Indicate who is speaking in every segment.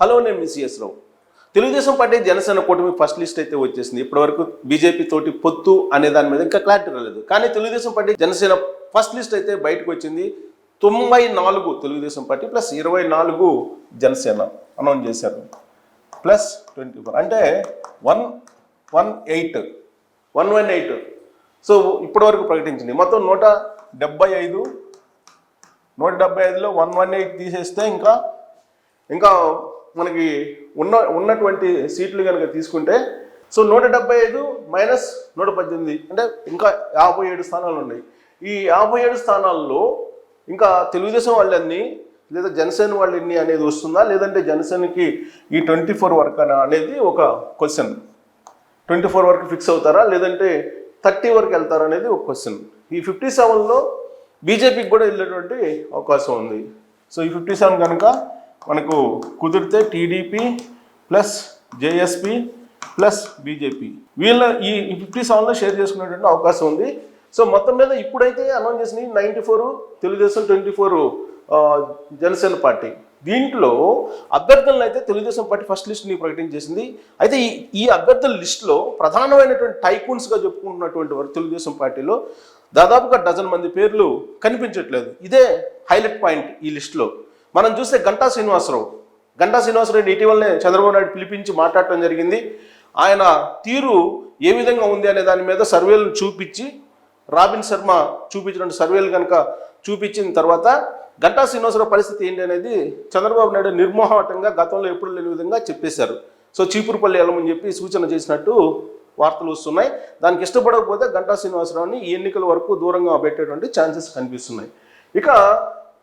Speaker 1: Hello నేను Mrs Rao. Telugu Desam party Janasena కూటమి first list అయితే వచ్చేసింది. ఇప్పటివరకు బీజేపీ తోటి పొత్తు అనే దాని మీద ఇంకా క్లారిటీ రాలేదు. కానీ Telugu Desam party Janasena first list అయితే బయటకు వచ్చింది. తొంభై నాలుగు తెలుగుదేశం పార్టీ ప్లస్ ఇరవై నాలుగు జనసేన అనౌన్స్ చేశారు. Plus twenty four. అంటే one one eight one one eight. So ఇప్పటివరకు ప్రకటించింది. మొత్తం నూట డెబ్బై ఐదు నూట డెబ్బై ఐదులో వన్ వన్ ఎయిట్ తీసేస్తే ఇంకా ఇంకా మనకి ఉన్న ఉన్నటువంటి సీట్లు కనుక తీసుకుంటే సో నూట డెబ్బై ఐదు మైనస్ నూట పద్దెనిమిది అంటే ఇంకా యాభై ఏడు స్థానాలు ఉన్నాయి. ఈ యాభై ఏడు స్థానాల్లో ఇంకా తెలుగుదేశం వాళ్ళన్నీ లేదా జనసేన వాళ్ళు ఎన్ని అనేది వస్తుందా? లేదంటే జనసేనకి ఈ ట్వంటీ ఫోర్ వరకు అనేది ఒక క్వశ్చన్. ట్వంటీ ఫోర్ వరకు ఫిక్స్ అవుతారా? లేదంటే థర్టీ వరకు వెళ్తారా అనేది ఒక క్వశ్చన్. ఈ ఫిఫ్టీ సెవెన్లో బీజేపీకి కూడా వెళ్ళేటువంటి అవకాశం ఉంది. సో ఈ ఫిఫ్టీ సెవెన్ కనుక మనకు కుదిరితే TDP plus JSP plus BJP. వీళ్ళ ఈ ఫిఫ్టీ సెవెన్లో షేర్ చేసుకునేటువంటి అవకాశం ఉంది. సో మొత్తం మీద ఇప్పుడైతే అనౌన్స్ చేసినవి ninety four Telugu Desam twenty four Janasena party. దీంట్లో అభ్యర్థులను అయితే తెలుగుదేశం పార్టీ ఫస్ట్ లిస్ట్ని ప్రకటించేసింది అయితే ఈ ఈ అభ్యర్థుల లిస్టులో ప్రధానమైనటువంటి టైకూన్స్గా చెప్పుకుంటున్నటువంటి వారు తెలుగుదేశం పార్టీలో దాదాపుగా డజన్ మంది పేర్లు కనిపించట్లేదు. ఇదే హైలైట్ పాయింట్ ఈ లిస్టులో. మనం చూస్తే గంటా శ్రీనివాసరావు. గంటా శ్రీనివాసరావు ఇటీవలనే చంద్రబాబు నాయుడు పిలిపించి మాట్లాడటం జరిగింది. ఆయన తీరు ఏ విధంగా ఉంది అనే దాని మీద సర్వేలు చూపించి రాబిన్ శర్మ చూపించినటువంటి సర్వేలు కనుక చూపించిన తర్వాత గంటా శ్రీనివాసరావు పరిస్థితి ఏంటి అనేది చంద్రబాబు నాయుడు నిర్మోహటంగా గతంలో ఎప్పుడు లేని విధంగా చెప్పేశారు. సో చీపురుపల్లి వెళ్ళమని చెప్పి సూచన చేసినట్టు వార్తలు వస్తున్నాయి. దానికి ఇష్టపడకపోతే గంటా శ్రీనివాసరావుని ఈ ఎన్నికల వరకు దూరంగా పెట్టేటువంటి ఛాన్సెస్ కనిపిస్తున్నాయి. ఇక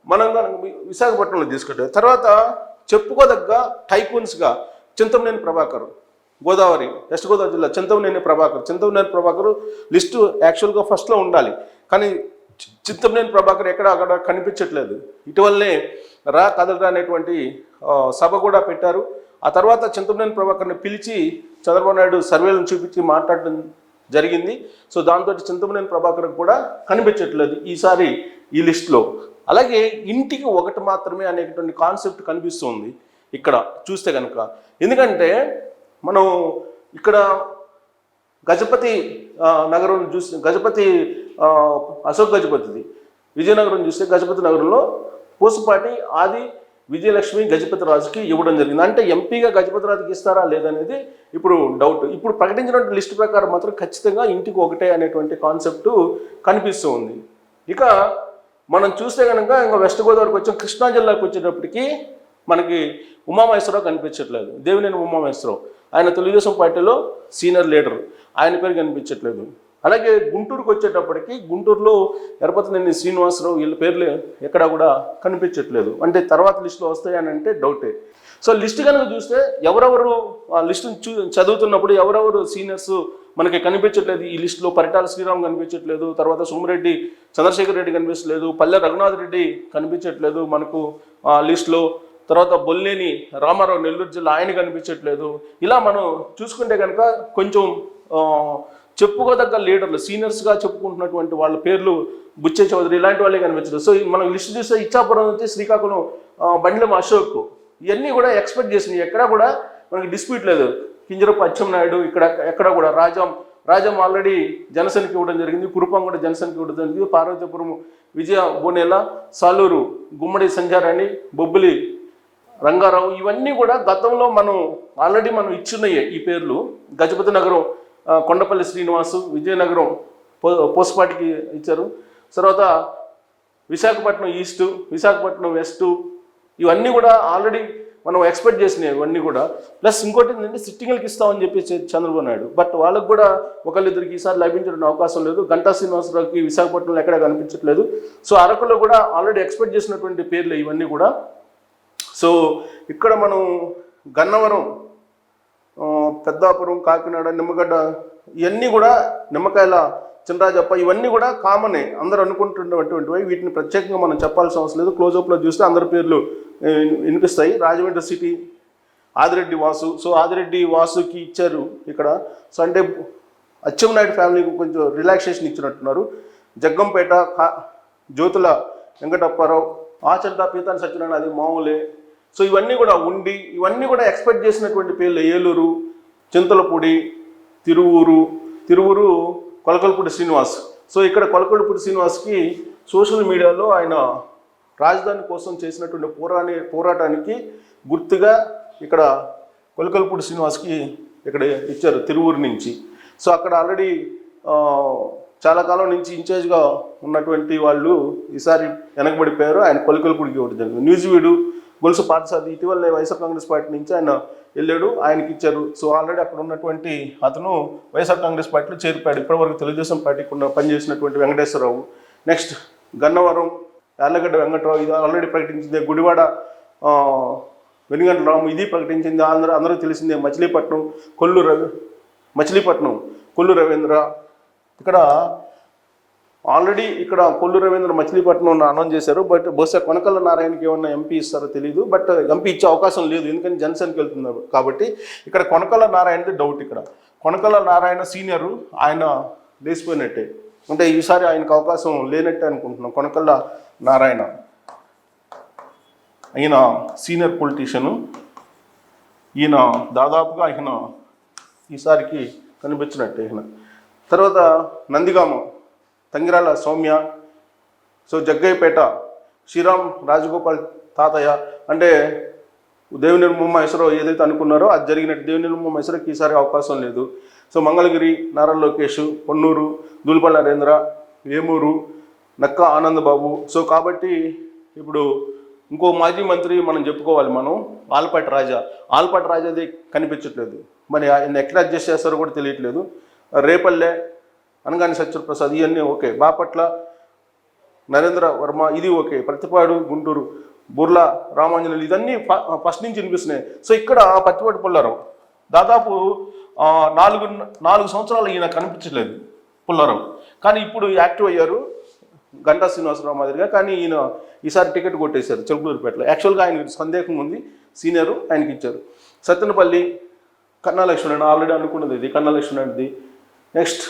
Speaker 1: మనం కనుక విశాఖపట్నంలో తీసుకుంటే. తర్వాత చెప్పుకోదగ్గ టైకూన్స్గా చింతమనేని ప్రభాకర్ గోదావరి వెస్ట్ గోదావరి జిల్లా చింతమనేని ప్రభాకర్ చింతమనేని ప్రభాకర్ లిస్టు యాక్చువల్గా ఫస్ట్లో ఉండాలి. కానీ చింతమనేని ప్రభాకర్ ఎక్కడ అక్కడ కనిపించట్లేదు. ఇటీవలనే రా కదలరా అనేటువంటి సభ కూడా పెట్టారు. ఆ తర్వాత చింతమనేని ప్రభాకర్ని పిలిచి చంద్రబాబు నాయుడు సర్వేలను చూపించి మాట్లాడడం జరిగింది. సో దాంతో చింతమనేని ప్రభాకర్ కూడా కనిపించట్లేదు ఈసారి ఈ లిస్టులో. అలాగే ఇంటికి ఒకటి మాత్రమే అనేటువంటి కాన్సెప్ట్ కనిపిస్తుంది ఇక్కడ. చూస్తే కనుక ఎందుకంటే మనం ఇక్కడ గజపతి నగరం చూసి గజపతి అశోక్ గజపతిది. విజయనగరం చూస్తే గజపతి నగరంలో పూసపాటి ఆది విజయలక్ష్మి గజపతి రాజుకి ఇవ్వడం జరిగింది. అంటే ఎంపీగా గజపతి రాజుకి ఇస్తారా లేదనేది ఇప్పుడు డౌట్ ఇప్పుడు ప్రకటించినటువంటి లిస్ట్ ప్రకారం మాత్రం ఖచ్చితంగా ఇంటికి ఒకటే అనేటువంటి కాన్సెప్ట్ కనిపిస్తూ ఉంది. ఇక మనం చూస్తే కనుక ఇంకా వెస్ట్ గోదావరికి వచ్చాం కృష్ణా జిల్లాకు వచ్చేటప్పటికి మనకి ఉమామహేశ్వరరావు కనిపించట్లేదు. దేవినేని ఉమామహేశ్వరరావు. ఆయన తెలుగుదేశం పార్టీలో సీనియర్ లీడర్. ఆయన పేరు కనిపించట్లేదు. అలాగే గుంటూరుకు వచ్చేటప్పటికి గుంటూరులో ఎరపతినేని శ్రీనివాసరావు వీళ్ళ పేర్లు ఎక్కడా కూడా కనిపించట్లేదు. అంటే తర్వాత లిస్టులో వస్తాయనంటే డౌటే. సో లిస్ట్ కనుక చూస్తే ఎవరెవరు ఆ లిస్ట్ చూ చదువుతున్నప్పుడు ఎవరెవరు సీనియర్స్ మనకి కనిపించట్లేదు. ఈ లిస్టులో పరిటాల శ్రీరామ్ కనిపించట్లేదు. తర్వాత సోమిరెడ్డి చంద్రశేఖర్ రెడ్డి కనిపించలేదు పల్లె రఘునాథ్ రెడ్డి కనిపించట్లేదు మనకు ఆ లిస్టులో. తర్వాత బొల్లేని రామారావు నెల్లూరు జిల్లా ఆయన కనిపించట్లేదు. ఇలా మనం చూసుకుంటే కనుక కొంచెం చెప్పుకోదగ్గ లీడర్లు సీనియర్స్గా చెప్పుకుంటున్నటువంటి వాళ్ళ పేర్లు బుచ్చే చౌదరి ఇలాంటి వాళ్ళే కనిపించలేదు సో మనం లిస్ట్ చూస్తే ఇచ్చాపురం నుంచి శ్రీకాకుళం ఆ, బండ్లం అశోక్ ఇవన్నీ కూడా ఎక్స్పెక్ట్ చేసినాయి ఎక్కడా కూడా మనకి డిస్ప్యూట్ లేదు. కింజరపు అచ్చెన్నాయుడు ఇక్కడ ఎక్కడ కూడా రాజాం రాజాం ఆల్రెడీ జనసేనకి ఇవ్వడం జరిగింది కురుపం కూడా జనసేనకి ఇవ్వడం జరిగింది. పార్వతీపురం విజయ బోనేల సాలూరు గుమ్మడి సంజారాణి బొబ్బిలి రంగారావు ఇవన్నీ కూడా గతంలో మనం ఆల్రెడీ మనం ఇచ్చున్నాయే ఈ పేర్లు. గజపతి నగరం కొండపల్లి శ్రీనివాసు విజయనగరం పో పోసపాటికి ఇచ్చారు. తర్వాత విశాఖపట్నం ఈస్టు విశాఖపట్నం వెస్టు ఇవన్నీ కూడా ఆల్రెడీ మనం ఎక్స్పెక్ట్ చేసినాయి ఇవన్నీ కూడా. ప్లస్ ఇంకోటి ఏంటంటే సిట్టింగ్లకి ఇస్తామని చెప్పి చంద్రబాబు నాయుడు. బట్ వాళ్ళకు కూడా ఒకళ్ళిద్దరికి ఈసారి లభించడం అవకాశం లేదు. గంటా శ్రీనివాసరావుకి విశాఖపట్నంలో ఎక్కడ కనిపించట్లేదు. సో అరకులో కూడా ఆల్రెడీ ఎక్స్పెక్ట్ చేసినటువంటి పేర్లు ఇవన్నీ కూడా. సో ఇక్కడ మనం గన్నవరం పెద్దాపురం కాకినాడ నిమ్మగడ్డ ఇవన్నీ కూడా నిమ్మకాయల చినరాజప్ప ఇవన్నీ కూడా కామనే అందరూ అనుకుంటున్నటువంటివి వీటిని ప్రత్యేకంగా మనం చెప్పాల్సిన అవసరం లేదు. క్లోజప్లో చూస్తే అందరి పేర్లు వినిపిస్తాయి. రాజమండ్రి సిటీ ఆదిరెడ్డి వాసు. సో ఆదిరెడ్డి వాసుకి ఇచ్చారు ఇక్కడ. సో అంటే అచ్చెంనాయుడు ఫ్యామిలీకి కొంచెం రిలాక్సేషన్ ఇచ్చినట్టున్నారు. జగ్గంపేట కా జ్యోతుల వెంకటప్పారావు ఆచంట పీతాని సత్యనారాయణ అది మామూలే. సో ఇవన్నీ కూడా ఉండి ఇవన్నీ కూడా ఎక్స్పెక్ట్ చేసినటువంటి పేర్లు ఏలూరు చింతలపూడి తిరువూరు. తిరువూరు కొలకలపూడి శ్రీనివాస్. సో ఇక్కడ కొలకలపూడి శ్రీనివాస్కి సోషల్ మీడియాలో ఆయన రాజధాని కోసం చేసినటువంటి పోరాని పోరాటానికి గుర్తుగా ఇక్కడ కొలకలపూడి శ్రీనివాస్కి ఇక్కడ ఇచ్చారు తిరువూరు నుంచి. సో అక్కడ ఆల్రెడీ చాలా కాలం నుంచి ఇన్ఛార్జ్గా ఉన్నటువంటి వాళ్ళు ఈసారి వెనకబడిపోయారు. ఆయన కొలకలపూడికి ఒకటి జరిగింది. న్యూస్ వీడు గొలుసు పాఠశాల ఇటీవల వైఎస్ఆర్ కాంగ్రెస్ పార్టీ నుంచి ఆయన వెళ్ళాడు ఆయనకి ఇచ్చారు సో ఆల్రెడీ అక్కడ ఉన్నటువంటి అతను వైఎస్ఆర్ కాంగ్రెస్ పార్టీలో చేరిపాడు ఇప్పటివరకు తెలుగుదేశం పార్టీకి ఉన్న పనిచేసినటువంటి వెంకటేశ్వరరావు. నెక్స్ట్ గన్నవరం యార్లగడ్డ వెంకటరావు ఇది ఆల్రెడీ ప్రకటించింది. గుడివాడ వెనుగంట రాము ఇది ప్రకటించింది. ఆంధ్ర అందరూ తెలిసిందే మచిలీపట్నం కొల్లు రవి మచిలీపట్నం కొల్లు రవీంద్ర. ఇక్కడ ఆల్రెడీ ఇక్కడ కొల్లు రవీంద్ర మచిలీపట్నం అనౌన్స్ చేశారు బట్ బహుశా కొనకల్ల నారాయణకి ఏమన్నా ఎంపీ ఇస్తారో తెలియదు బట్ ఎంపీ ఇచ్చే అవకాశం లేదు ఎందుకని జనసేనకి వెళ్తున్నారు. కాబట్టి ఇక్కడ కొనకల్ల నారాయణది డౌట్ ఇక్కడ. కొనకల్ల నారాయణ సీనియరు ఆయన లేచిపోయినట్టే. అంటే ఈసారి ఆయనకు అవకాశం లేనట్టే అనుకుంటున్నాం కొనకల్ల నారాయణ. ఈయన సీనియర్ పొలిటీషియను ఈయన దాదాపుగా ఈయన ఈసారికి కనిపించినట్టే ఈయన. తర్వాత నందిగామ. తంగిరాల సౌమ్య సో జగ్గయ్యపేట శ్రీరామ్ రాజగోపాల్ తాతయ్య అంటే దేవుని ముమ్మ ఇసరో ఏదైతే అనుకున్నారో అది జరిగినట్టు దేవుని ముమ్మ ఇసరోకి ఈసారి అవకాశం లేదు. సో మంగళగిరి నారా లోకేష్ పొన్నూరు దూలిపల్లి నరేంద్ర వేమూరు నక్క ఆనందబాబు. సో కాబట్టి ఇప్పుడు ఇంకో మాజీ మంత్రి మనం చెప్పుకోవాలి మనం ఆల్పాటి రాజా. ఆల్పాటి రాజాది కనిపించట్లేదు. మరి ఆయన ఎక్కడ అడ్జస్ట్ చేస్తారో కూడా తెలియట్లేదు. రేపల్లె అనగాని సత్యప్రసాద్ ఇవన్నీ ఓకే. బాపట్ల నరేంద్ర వర్మ ఇది ఓకే. ప్రతిపాడు గుంటూరు బుర్లా రామాంజనేయులు ఇదన్నీ ఫ- ఫస్ట్ నుంచి వినిపిస్తున్నాయి. సో ఇక్కడ పత్తిపాటి పుల్లారావు దాదాపు నాలుగు నాలుగు సంవత్సరాలు ఈయన కనిపించలేదు పుల్లారావు కానీ ఇప్పుడు యాక్టివ్ అయ్యారు గంటా శ్రీనివాసరావు మాదిరిగా. కానీ ఈయన ఈసారి టికెట్ కొట్టేశారు చెలుపులూరుపేటలో యాక్చువల్గా ఆయనకి సందేహం ఉంది. సీనియరు ఆయనకి ఇచ్చారు. సత్యనపల్లి కన్నా లక్ష్మణ్ ఆల్రెడీ అనుకున్నది ఇది కన్నా లక్ష్మణ్ది నెక్స్ట్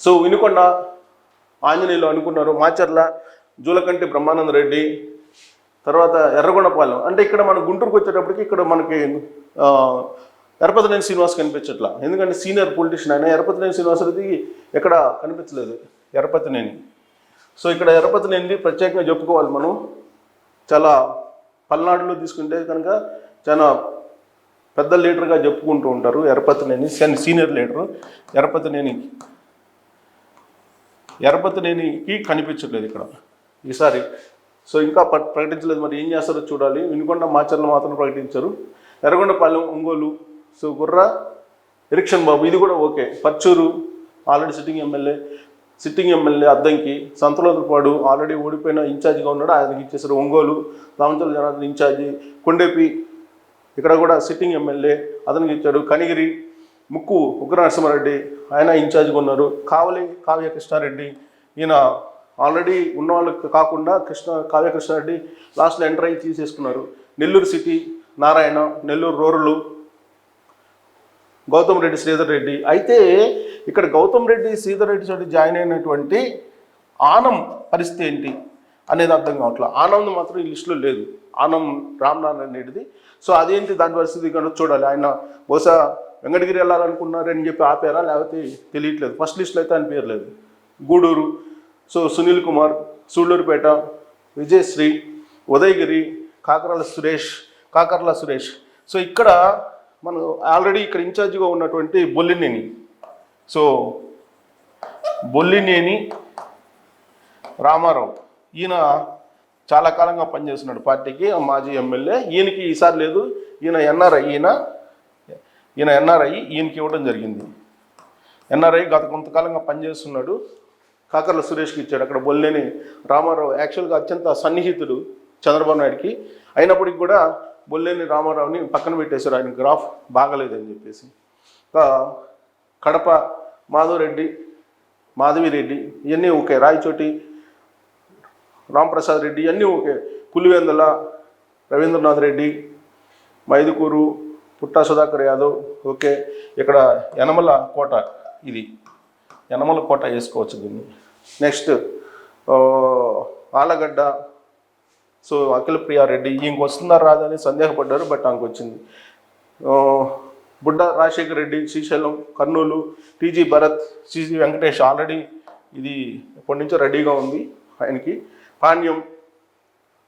Speaker 1: సో వినుకొండ ఆంజనేయులు అనుకున్నారు మాచర్ల జూలకంటి బ్రహ్మానంద రెడ్డి తర్వాత ఎర్రగొండపాలెం. అంటే ఇక్కడ మన గుంటూరుకు వచ్చేటప్పటికి ఇక్కడ మనకి ఎరపతినేని శ్రీనివాస్ కనిపించట్లా. ఎందుకంటే సీనియర్ పొలిటీషియన్ ఆయన ఎరపతినేని శ్రీనివాస్ రెడ్డి ఎక్కడ కనిపించలేదు ఎరపతినేని సో ఇక్కడ ఎరపతినేని ప్రత్యేకంగా చెప్పుకోవాలి మనం. చాలా పల్నాడులో తీసుకుంటే కనుక చాలా పెద్ద లీడర్గా చెప్పుకుంటూ ఉంటారు ఎరపతినేని సీనియర్ లీడరు ఎరపతినేని ఎరపతినేనికి కనిపించట్లేదు ఇక్కడ. ఈసారి. సో ఇంకా ప్రకటించలేదు. మరి ఏం చేస్తారో చూడాలి. వినుకొండ మాచర్లు మాత్రం ప్రకటించారు. ఎర్రగొండపాలెం ఒంగోలు. సో గుర్ర ఎరిక్షన్ బాబు ఇది కూడా okay. Parchur already sitting MLA sitting MLA Addanki Santhanuthalapadu already ఓడిపోయిన ఇన్ఛార్జిగా ఉన్నాడు. ఆయనకి ఇచ్చేసారు Ongole. Ramachandra Janardhan in charge. Kondepi ఇక్కడ కూడా సిట్టింగ్ ఎమ్మెల్యే అతనికి ఇచ్చాడు. కనిగిరి ముక్కు ఉగ్రనరసింహారెడ్డి ఆయన ఇన్ఛార్జ్గా ఉన్నారు కావలి కావ్య కృష్ణారెడ్డి ఈయన ఆల్రెడీ ఉన్న వాళ్ళకి కాకుండా కృష్ణ కావ్య కృష్ణారెడ్డి లాస్ట్లో ఎంటర్ అయ్యి తీసేసుకున్నారు. Nellore city Narayana Nellore rural Gautam Reddy Sridhar Reddy. అయితే ఇక్కడ గౌతమ్ రెడ్డి శ్రీధర్ రెడ్డి చోటి జాయిన్ అయినటువంటి ఆనం పరిస్థితి ఏంటి అనేది అర్థం కావట్లేదు ఆనంద్ మాత్రం ఈ లిస్టులో లేదు. ఆనం రామనారాయణ రెడ్డిది. సో అదేంటి దాని పరిస్థితి? కనుక చూడాలి. ఆయన బహుశా వెంకటగిరి వెళ్ళాలనుకున్నారని చెప్పి ఆపారా? లేకపోతే తెలియట్లేదు. ఫస్ట్ లిస్ట్లో అయితే ఆయన పేరు లేదు. గూడూరు. సో సునీల్ కుమార్ సూళ్ళూరుపేట విజయశ్రీ ఉదయగిరి కాకరాల సురేష్ కాకర్ల సురేష్. సో ఇక్కడ మనం ఆల్రెడీ ఇక్కడ ఇన్ఛార్జిగా ఉన్నటువంటి బొల్లినేని. సో బొల్లినేని రామారావు. ఈయన చాలా కాలంగా పనిచేస్తున్నాడు పార్టీకి మాజీ ఎమ్మెల్యే. ఈయనకి ఈసారి లేదు. ఈయన ఎన్ఆర్ఐ ఈయన ఈయన ఎన్ఆర్ఐ ఈయనకి ఇవ్వడం జరిగింది. ఎన్ఆర్ఐ గత కొంతకాలంగా పనిచేస్తున్నాడు. కాకర్ల సురేష్కి ఇచ్చాడు. అక్కడ బొల్లేని రామారావు యాక్చువల్గా అత్యంత సన్నిహితుడు చంద్రబాబు నాయుడికి. అయినప్పటికీ కూడా బొల్లేని రామారావుని పక్కన పెట్టేశారు. ఆయన గ్రాఫ్ బాగలేదని చెప్పేసి. కడప మాధవరెడ్డి మాధవిరెడ్డి ఇవన్నీ ఓకే రాయచోటి రాంప్రసాద్ రెడ్డి ఇవన్నీ ఓకే పులివెందల రవీంద్రనాథ్ రెడ్డి మైదుకూరు పుట్టా సుధాకర్ యాదవ్ ఓకే. ఇక్కడ యనమల కోట ఇది. యనమల కోట వేసుకోవచ్చు దీన్ని. నెక్స్ట్ ఆలగడ్డ. సో అఖిల ప్రియారెడ్డి ఇంక వస్తున్నారు రాదని సందేహపడ్డారు బట్ ఆమెకు వచ్చింది. Budda Rajasekhar Reddy Srisailam Kurnool TG Bharath CG Venkatesh already ఇది ఎప్పటి నుంచో రెడీగా ఉంది ఆయనకి. పాణ్యం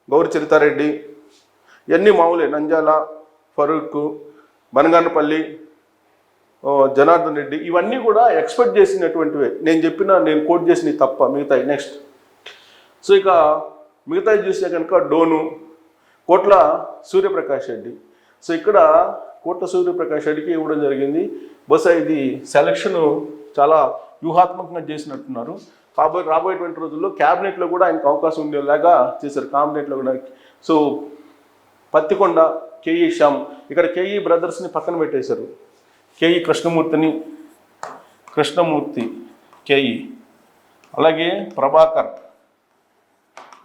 Speaker 1: గౌరి చరితారెడ్డి ఇవన్నీ మామూలే నంజాల ఫరూక్ బనగానపల్లి జనార్దన్ రెడ్డి ఇవన్నీ కూడా ఎక్స్పెక్ట్ చేసినటువంటివే. నేను చెప్పిన నేను కోట్ చేసిన తప్ప మిగతాయి నెక్స్ట్ సో ఇక మిగతాయి చూస్తే కనుక డోను కోట్ల సూర్యప్రకాష్ రెడ్డి. సో ఇక్కడ కోట్ల సూర్యప్రకాష్ రెడ్డికి ఇవ్వడం జరిగింది. బహుశా ఇది సెలక్షన్ చాలా వ్యూహాత్మకంగా చేసినట్టున్నారు. కాబోయే రాబోయేటువంటి రోజుల్లో క్యాబినెట్లో కూడా ఆయనకు అవకాశం ఉండేలాగా చేశారు కాబినెట్లో కూడా. So Pattikonda KE Shyam. ఇక్కడ కేఈ బ్రదర్స్ని పక్కన పెట్టేశారు. కేఈ కృష్ణమూర్తిని. కృష్ణమూర్తి కేఈ. అలాగే ప్రభాకర్.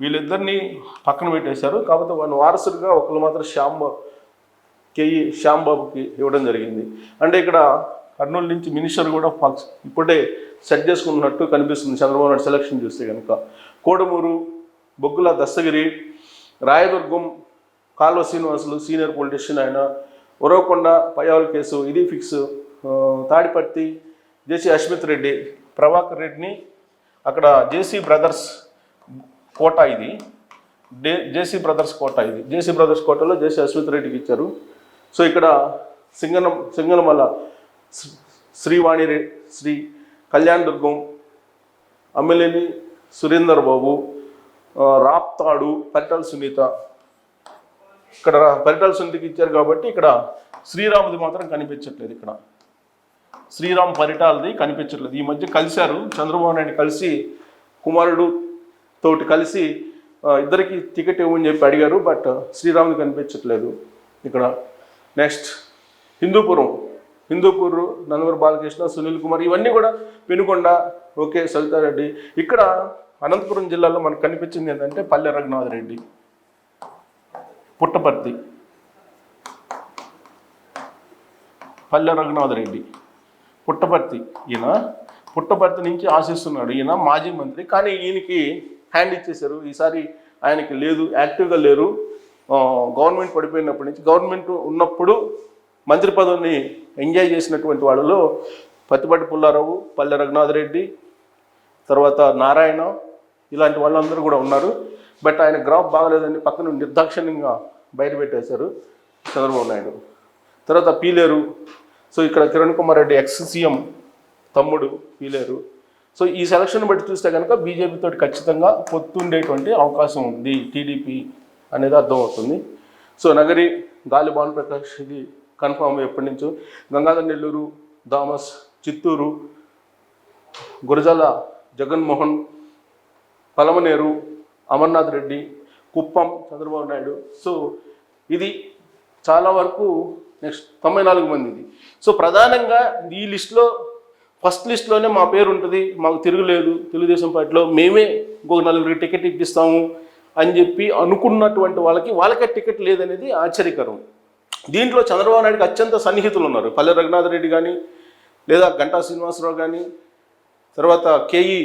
Speaker 1: వీళ్ళిద్దరిని పక్కన పెట్టేశారు. కాకపోతే వాళ్ళ వారసుడిగా ఒకళ్ళు మాత్రం శ్యాంబా కేఈ శ్యాంబాబుకి ఇవ్వడం జరిగింది. అంటే ఇక్కడ కర్నూలు నుంచి మినిస్టర్ కూడా ఫక్స్ ఇప్పుడే సెట్ చేసుకున్నట్టు కనిపిస్తుంది. చంద్రబాబు నాయుడు సెలక్షన్ చూస్తే కనుక కోడమూరు బొగ్గుల దస్తగిరి రాయదుర్గం కాల్వ శ్రీనివాసులు సీనియర్ పొలిటీషియన్ ఆయన ఉరవకొండ పయ్యావుల కేసు ఇది ఫిక్స్ తాడిపర్తి జేసీ అశ్మిత్ రెడ్డి ప్రభాకర్ రెడ్డిని అక్కడ జేసీ బ్రదర్స్ కోట ఇది. డే జేసీ బ్రదర్స్ కోట ఇది. జేసీ బ్రదర్స్ కోటలో జేసీ అశ్విత్ రెడ్డికి ఇచ్చారు. సో ఇక్కడ సింగనం సింగనమల శ్రీవాణి శ్రీ కళ్యాణ్ దుర్గం అమ్మిలేని సురేందర్ బాబు రాప్తాడు పరిటాల సునీత ఇక్కడ పరిటాల సునీతకి ఇచ్చారు కాబట్టి ఇక్కడ శ్రీరాముది మాత్రం కనిపించట్లేదు ఇక్కడ. శ్రీరామ్ పరిటాలది కనిపించట్లేదు. ఈ మధ్య కలిశారు. చంద్రబాబు నాయుడు కలిసి కుమారుడు తోటి కలిసి ఇద్దరికి టికెట్ ఇవ్వమని చెప్పి అడిగారు బట్ శ్రీరాముది కనిపించట్లేదు ఇక్కడ. నెక్స్ట్ హిందూపురం. హిందూపూర్ నందమూరి బాలకృష్ణ సునీల్ కుమార్ ఇవన్నీ కూడా పెనుకొండ ఓకే సవితారెడ్డి. ఇక్కడ అనంతపురం జిల్లాలో మనకు కనిపించింది ఏంటంటే పల్లె రఘునాథ్ రెడ్డి పుట్టపర్తి. పల్లె రఘునాథ్ రెడ్డి. పుట్టపర్తి. ఈయన పుట్టపర్తి నుంచి ఆశిస్తున్నాడు. ఈయన మాజీ మంత్రి. కానీ ఈయనకి హ్యాండ్ ఇచ్చేశారు. ఈసారి ఆయనకి లేదు యాక్టివ్గా లేరు. గవర్నమెంట్ పడిపోయినప్పటి నుంచి గవర్నమెంట్ ఉన్నప్పుడు మంత్రి పదవిని ఎంజాయ్ చేసినటువంటి వాళ్ళలో పత్తిపాటి పుల్లారావు పల్లె రఘునాథ్ రెడ్డి తర్వాత నారాయణ ఇలాంటి వాళ్ళందరూ కూడా ఉన్నారు. బట్ ఆయన గ్రాఫ్ బాగలేదని పక్కన నిర్దాక్షిణ్యంగా బయట పెట్టేశారు చంద్రబాబు నాయుడు. తర్వాత పీలేరు. సో ఇక్కడ కిరణ్ కుమార్ రెడ్డి ఎక్స్ సీఎం తమ్ముడు పీలేరు. సో ఈ సెలక్షన్ బట్టి చూస్తే కనుక బీజేపీతో ఖచ్చితంగా పొత్తుండేటువంటి అవకాశం ఉంది. టీడీపీ అనేది అర్థమవుతుంది. సో నగరి గాలి భానుప్రకాష్ ఇది కన్ఫామ్ ఎప్పటి నుంచో గంగాధర్ నెల్లూరు దామస్ చిత్తూరు గురజాల జగన్మోహన్ పలమనేరు అమర్నాథ్ రెడ్డి కుప్పం చంద్రబాబు నాయుడు. సో ఇది చాలా వరకు నెక్స్ట్ తొంభై నాలుగు మందింది సో ప్రధానంగా ఈ లిస్టులో ఫస్ట్ లిస్ట్లోనే మా పేరు ఉంటుంది మాకు తిరుగులేదు తెలుగుదేశం పార్టీలో మేమే ఇంకొక నలుగురికి టికెట్ ఇప్పిస్తాము అని చెప్పి అనుకున్నటువంటి వాళ్ళకి వాళ్ళకే టికెట్ లేదనేది ఆశ్చర్యకరం. దీంట్లో చంద్రబాబు నాయుడుకి అత్యంత సన్నిహితులు ఉన్నారు. పల్లె రఘునాథ్ రెడ్డి కానీ లేదా గంటా శ్రీనివాసరావు కానీ తర్వాత కేఈ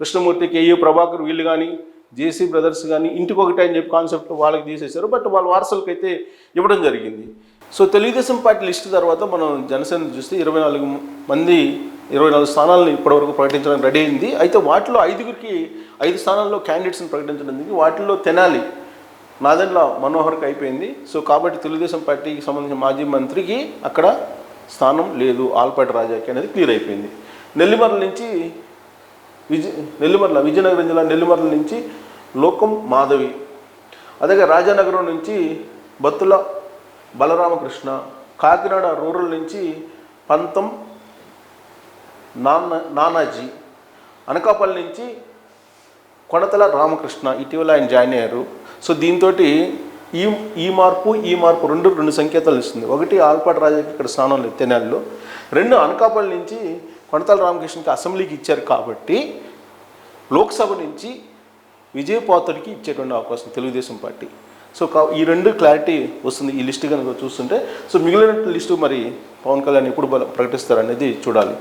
Speaker 1: కృష్ణమూర్తి కేఈ ప్రభాకర్ వీళ్ళు కానీ జేసీ బ్రదర్స్ కానీ ఇంటికి ఒకటే అని చెప్పి కాన్సెప్ట్ వాళ్ళకి తీసేశారు. బట్ వాళ్ళ వారసులకైతే ఇవ్వడం జరిగింది. సో తెలుగుదేశం పార్టీ లిస్ట్ తర్వాత మనం జనసేన చూస్తే ఇరవై నాలుగు మంది ఇరవై నాలుగు స్థానాలను ఇప్పటివరకు ప్రకటించడానికి రెడీ అయింది. అయితే వాటిలో ఐదుగురికి ఐదు స్థానాల్లో క్యాండిడేట్స్ని ప్రకటించడానికి వాటిల్లో తెనాలి నాదెండ్ల మనోహర్కి అయిపోయింది. సో కాబట్టి తెలుగుదేశం పార్టీకి సంబంధించిన మాజీ మంత్రికి అక్కడ స్థానం లేదు. ఆల్పాటి రాజాకి అనేది క్లియర్ అయిపోయింది. నెల్లిమర్ల నుంచి విజయ నెల్లిమర్ల విజయనగరం జిల్లా నెల్లిమర్ల నుంచి లోకం మాధవి. అదే రాజానగరం నుంచి బత్తుల బలరామకృష్ణ కాకినాడ రూరల్ నుంచి పంతం నాన్న నానాజీ అనకాపల్లి నుంచి కొనతల రామకృష్ణ ఇటీవల ఆయన జాయిన్ అయ్యారు. సో దీంతో ఈ ఈ మార్పు ఈ మార్పు రెండు రెండు సంకేతాలు ఇస్తుంది. ఒకటి ఆల్పాటి రాజాకి ఇక్కడ స్థానం తెనాలిలో. రెండు అనకాపల్లి నుంచి కొనతల రామకృష్ణకి అసెంబ్లీకి ఇచ్చారు కాబట్టి లోక్సభ నుంచి విజయపాత్రుడికి ఇచ్చేటువంటి అవకాశం తెలుగుదేశం పార్టీ. సో కా ఈ రెండు క్లారిటీ వస్తుంది ఈ లిస్ట్ కనుక చూస్తుంటే. సో మిగిలిన లిస్టు మరి పవన్ కళ్యాణ్ ఎప్పుడు బల- ప్రకటిస్తారు అనేది చూడాలి.